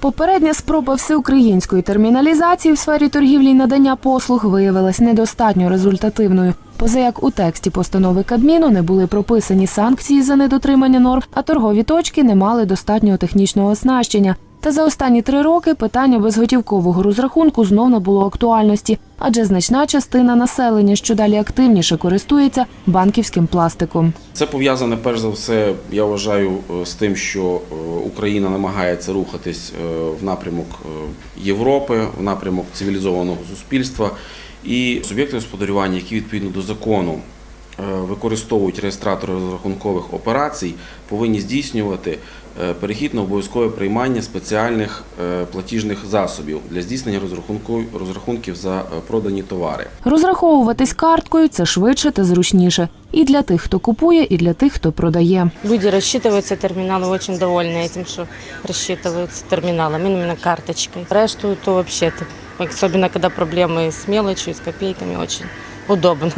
Попередня спроба всеукраїнської терміналізації в сфері торгівлі й надання послуг виявилась недостатньо результативною. Поза як у тексті постанови Кабміну не були прописані санкції за недотримання норм, а торгові точки не мали достатнього технічного оснащення. Та за останні три роки питання безготівкового розрахунку знов набуло актуальності, адже значна частина населення, що далі активніше користується банківським пластиком. Це пов'язане перш за все, я вважаю, е, з тим, що е, Україна намагається рухатись е, в напрямок Європи, в напрямок цивілізованого суспільства. І суб'єкти господарювання, які відповідно до закону використовують реєстратори розрахункових операцій, повинні здійснювати е, перехід на обов'язкове приймання спеціальних е, платіжних засобів для здійснення розрахунку- розрахунків за е, продані товари. Розраховуватись карткою це швидше та зручніше і для тих, хто купує, і для тих, хто продає. Люди рассчитываются терминалом, очень довольны этим, что рассчитываются терминалом, именно карточкой. Решту то вообще, -то, особенно когда проблемы с мелочью, с копейками, очень удобно.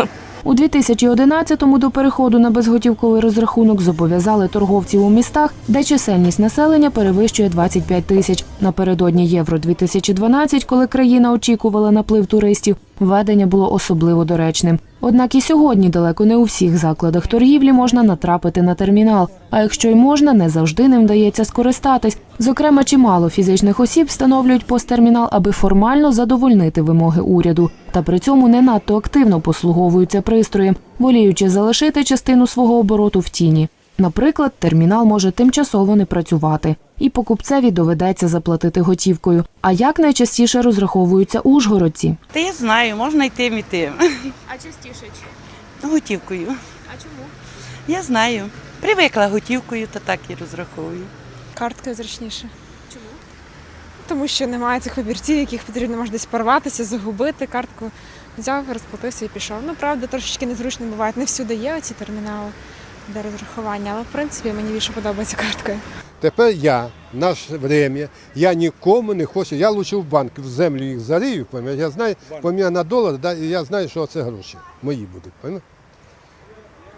У 2011-му до переходу на безготівковий розрахунок зобов'язали торговців у містах, де чисельність населення перевищує 25 тисяч. Напередодні Євро 2012, коли країна очікувала наплив туристів, введення було особливо доречним. Однак і сьогодні далеко не у всіх закладах торгівлі можна натрапити на термінал. А якщо й можна, не завжди ним вдається скористатись. Зокрема, чимало фізичних осіб встановлюють посттермінал, аби формально задовольнити вимоги уряду, та при цьому не надто активно послуговуються пристроєм, воліючи залишити частину свого обороту в тіні. Наприклад, термінал може тимчасово не працювати, і покупцеві доведеться заплатити готівкою. А як найчастіше розраховуються ужгородці? Та я знаю, можна й тим, і тим. А частіше чим? Готівкою. А чому? Я знаю. Привикла готівкою, то так і розраховую. Карткою зручніше. Чому? Тому що немає цих папірців, яких потрібно може десь порватися, загубити. Картку взяв, розплатився і пішов. Ну, правда, трошечки незручно буває. Не всюди є ці термінали для розрахування, але в принципі мені більше подобається карткою. Тепер я, наше время, я нікому не хочу. Я лучше в банк в землю їх залію, поймеш? Я знаю, поміняю на долар, да, і я знаю, що це гроші мої будуть. Поймеш?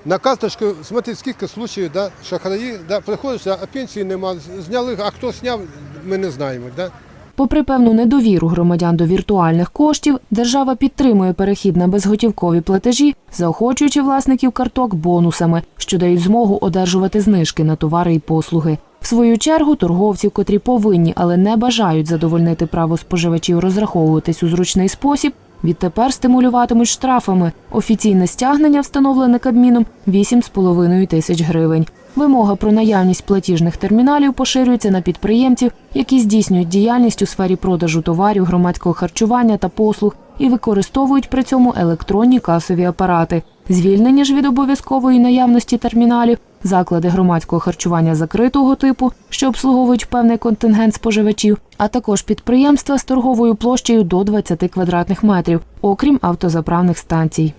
На карточку, смотри, скільки случаїв, да, шахраї, да, приходиш, а пенсії нема, зняли, а хто зняв, ми не знаємо. Да? Попри певну недовіру громадян до віртуальних коштів, держава підтримує перехід на безготівкові платежі, заохочуючи власників карток бонусами, що дають змогу одержувати знижки на товари і послуги. В свою чергу торговців, котрі повинні, але не бажають задовольнити право споживачів розраховуватись у зручний спосіб, відтепер стимулюватимуть штрафами. Офіційне стягнення, встановлене Кабміном, 8,5 тисяч гривень. Вимога про наявність платіжних терміналів поширюється на підприємців, які здійснюють діяльність у сфері продажу товарів, громадського харчування та послуг і використовують при цьому електронні касові апарати. Звільнені ж від обов'язкової наявності терміналів заклади громадського харчування закритого типу, що обслуговують певний контингент споживачів, а також підприємства з торговою площею до 20 квадратних метрів, окрім автозаправних станцій.